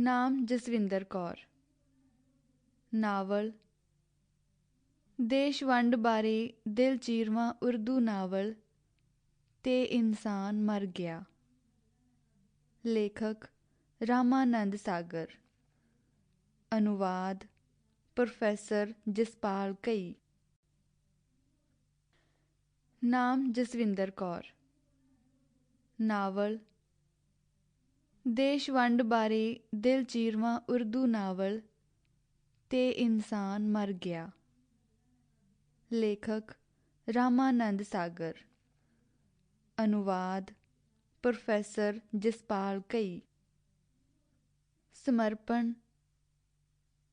ਨਾਮ ਜਸਵਿੰਦਰ ਕੌਰ। ਨਾਵਲ। ਦੇਸ਼ ਵੰਡ ਬਾਰੇ ਦਿਲ ਚੀਰਵਾਂ ਉਰਦੂ ਨਾਵਲ, ਤੇ ਇਨਸਾਨ ਮਰ ਗਿਆ। ਲੇਖਕ ਰਾਮਾਨੰਦ ਸਾਗਰ। ਅਨੁਵਾਦ ਪ੍ਰੋਫੈਸਰ ਜਸਪਾਲ ਕਈ ਨਾਮ ਜਸਵਿੰਦਰ ਕੌਰ। ਨਾਵਲ। ਦੇਸ਼ ਵੰਡ ਬਾਰੇ ਦਿਲ ਚੀਰਵਾਂ ਉਰਦੂ ਨਾਵਲ ਤੇ ਇਨਸਾਨ ਮਰ ਗਿਆ। ਲੇਖਕ ਰਾਮਾਨੰਦ ਸਾਗਰ। ਅਨੁਵਾਦ ਪ੍ਰੋਫੈਸਰ ਜਸਪਾਲ ਕਈ ਸਮਰਪਣ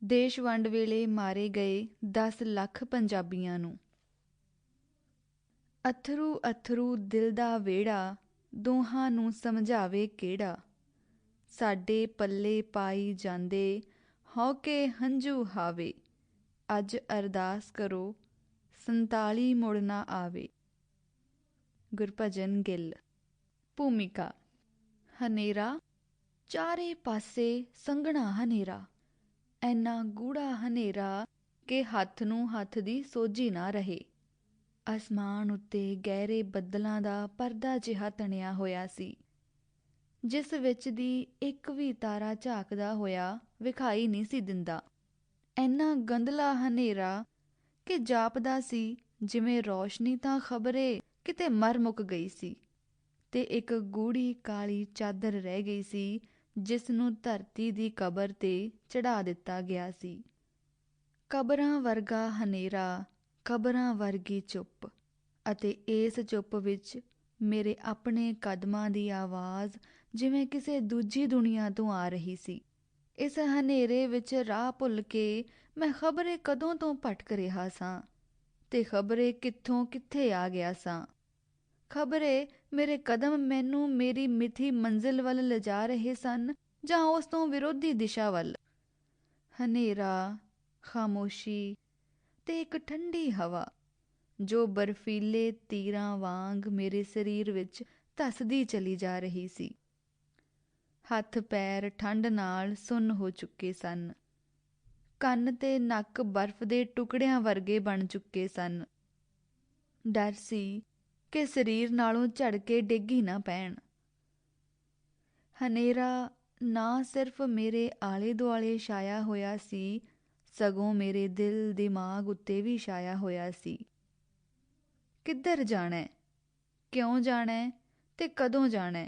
ਦੇਸ਼ ਵੰਡ ਵੇਲੇ ਮਾਰੇ ਗਏ 10 ਲੱਖ ਪੰਜਾਬੀਆਂ ਨੂੰ। ਅਥਰੂ ਅਥਰੂ ਦਿਲ ਦਾ ਵੇੜਾ ਦੋਹਾਂ ਨੂੰ ਸਮਝਾਵੇ ਕਿਹੜਾ। ਸਾਡੇ ਪੱਲੇ ਪਾਈ ਜਾਂਦੇ ਹੌਕੇ ਹੰਝੂ ਹਾਵੇ। ਅੱਜ ਅਰਦਾਸ ਕਰੋ 47 ਮੁੜ ਨਾ ਆਵੇ। ਗੁਰਭਜਨ ਗਿੱਲ, ਭੂਮਿਕਾ, ਹਨੇਰਾ, ਚਾਰੇ ਪਾਸੇ ਸੰਘਣਾ ਹਨੇਰਾ। ਐਨਾ ਗੂੜਾ ਹਨੇਰਾ ਕਿ ਹੱਥ ਨੂੰ ਹੱਥ ਦੀ ਸੋਝੀ ਨਾ ਰਹੇ। ਅਸਮਾਨ ਉੱਤੇ ਗਹਿਰੇ ਬੱਦਲਾਂ ਦਾ ਪਰਦਾ ਜਿਹਾ ਤਣਿਆ ਹੋਇਆ ਸੀ। ਜਿਸ ਵਿੱਚ ਦੀ ਇੱਕ ਵੀ ਤਾਰਾ ਝਾਕਦਾ ਹੋਇਆ ਵਿਖਾਈ ਨਹੀਂ ਸੀ ਦਿੰਦਾ। ਐਨਾ ਗੰਦਲਾ ਹਨੇਰਾ ਕਿ ਜਾਪਦਾ ਸੀ, ਜਿਵੇਂ ਰੌਸ਼ਨੀ ਤਾਂ ਖਬਰੇ ਕਿਤੇ ਮਰ ਮੁੱਕ ਗਈ ਸੀ ਤੇ ਇੱਕ ਗੂੜੀ ਕਾਲੀ ਚਾਦਰ ਰਹਿ ਗਈ ਸੀ, ਜਿਸ ਨੂੰ ਧਰਤੀ ਦੀ ਕਬਰ ਤੇ ਚੜਾ ਦਿੱਤਾ ਗਿਆ ਸੀ। ਕਬਰਾਂ ਵਰਗਾ ਹਨੇਰਾ, ਕਬਰਾਂ ਵਰਗੀ ਚੁੱਪ ਅਤੇ ਇਸ ਚੁੱਪ ਵਿੱਚ ਮੇਰੇ ਆਪਣੇ ਕਦਮਾਂ ਦੀ ਆਵਾਜ਼ ਜਿਵੇਂ ਕਿਸੇ ਦੂਜੀ ਦੁਨੀਆ ਤੋਂ ਆ ਰਹੀ ਸੀ। ਇਸ ਹਨੇਰੇ ਵਿੱਚ ਰਾਹ ਭੁੱਲ ਕੇ ਮੈਂ ਖਬਰੇ ਕਦੋਂ ਤੋਂ ਭਟਕ ਰਿਹਾ ਸਾਂ ਤੇ ਖਬਰੇ ਕਿੱਥੋਂ ਕਿੱਥੇ ਆ ਗਿਆ ਸਾਂ। ਖਬਰੇ ਮੇਰੇ ਕਦਮ ਮੈਨੂੰ ਮੇਰੀ ਮਿੱਥੀ ਮੰਜ਼ਿਲ ਵੱਲ ਲਿਜਾ ਰਹੇ ਸਨ ਜਾਂ ਉਸ ਤੋਂ ਵਿਰੋਧੀ ਦਿਸ਼ਾ ਵੱਲ। ਹਨੇਰਾ, ਖਾਮੋਸ਼ੀ ਤੇ ਇੱਕ ਠੰਡੀ ਹਵਾ, ਜੋ ਬਰਫੀਲੇ ਤੀਰਾਂ ਵਾਂਗ ਮੇਰੇ ਸਰੀਰ ਵਿੱਚ ਧੱਸਦੀ ਚਲੀ ਜਾ ਰਹੀ ਸੀ। ਹੱਥ ਪੈਰ ਠੰਡ ਨਾਲ ਸੁੰਨ ਹੋ ਚੁੱਕੇ ਸਨ। ਕੰਨ ਤੇ ਨੱਕ ਬਰਫ਼ ਦੇ ਟੁਕੜਿਆਂ ਵਰਗੇ ਬਣ ਚੁੱਕੇ ਸਨ। ਡਰ ਸੀ ਕਿ ਸਰੀਰ ਨਾਲੋਂ ਝੜ ਕੇ ਡਿੱਗੀ ਨਾ ਪੈਣ। ਹਨੇਰਾ ਨਾ ਸਿਰਫ ਮੇਰੇ ਆਲੇ ਦੁਆਲੇ ਛਾਇਆ ਹੋਇਆ ਸੀ, ਸਗੋਂ ਮੇਰੇ ਦਿਲ ਦਿਮਾਗ ਉੱਤੇ ਵੀ ਛਾਇਆ ਹੋਇਆ ਸੀ। ਕਿੱਧਰ ਜਾਣਾ ਕਿਉਂ ਜਾਣਾ ਤੇ ਕਦੋਂ ਜਾਣਾ